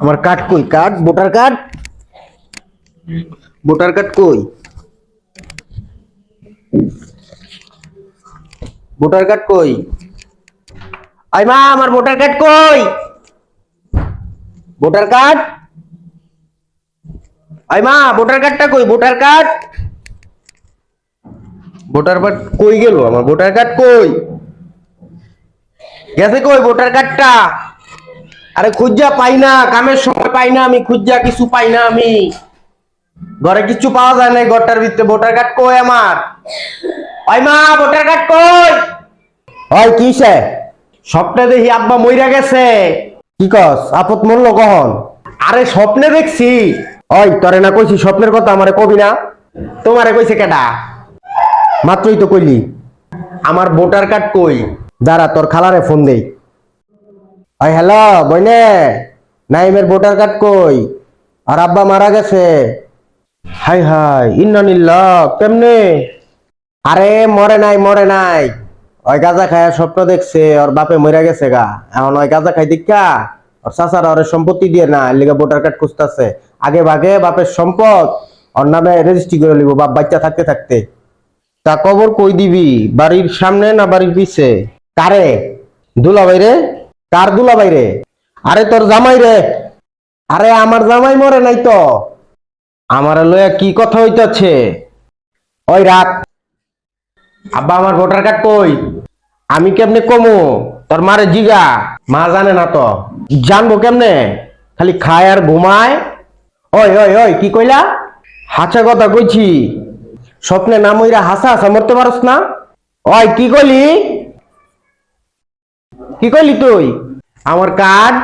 আমার কার্ড কই? Card? Voter card? Voter card কই? ভোটার কার্ড কই? আই মা, আমার ভোটার কার্ড কই? Voter card? আই মা, ভোটার কার্ডটা কই? Voter card? ভোটার কার্ড কই গেল? আমার ভোটার কার্ড কই? গেছে কই ভোটার কার্ডটা? আরে খুঁজা পাই না, কামের সময় পাই না আমি, খুঁজা কিছু পাই না আমি। ঘরে কিছু পাওয়া যায় না ঘরটার ভিতরে, ভোটার কার্ড কই আমার? ওই মা, ভোটার কার্ড কই? ওই কি সে স্বপ্নে দেখি আব্বা মইরা গেছে। কি কস আপত মরলো কখন? আরে স্বপ্নে দেখছি। ওই, তরে না কইছি স্বপ্নের কথা, আমারে কবি না। তোমারে কইছে কেডা? মাত্রই তো কইলি। আমার ভোটার কার্ড কই? দাঁড়া, তোর খালারে ফোন দেই। ওই হ্যালো, বইনে, নাইমের ভোটার কার্ড কই? আর আব্বা মারা গেছে। হাই হাই ইন্নানিল্লাহ কেমনে? আরে, মরে নাই মরে নাই। ওই গাজা খায় স্বপ্ন দেখছে, ওর বাপে মরে গেছে গা। এখন ওই গাজা খাই দিকা ওর চাচার ওর সম্পত্তি দিয়ে না লিগে ভোটার কার্ড খুঁজতেছে। আগে ভাগে বাপের সম্পদ, ওর নামে রেজিস্ট্রি করে লিব, বাপ বাচ্চা থাকতে থাকতে। তা কবর কই দিবি, বাড়ির সামনে না বাড়ির পিছে? কারে? দুলাভাই রে কার দুলাভাই রে আরে তোর জামাই রে আরে আমার জামাই মরে নাই তো। আমার লয়া কি কথা হইতাছে? ওই রাত আব্বা, আমার ভোটার কার্ড কই? আমি কেমনে কমু? তোর মারে জিগা। মা জানে না তো। জানব কেমনে? খালি খায় আর ঘুমায়? ওই ওই ওই, কি কইলা? হাসা কথা কইছি। স্বপ্নে নাম ওইরা হাসা হাসা মরতে পারস না? ওই, কি কইলি? কি কইলি তুই? আমার কার্ড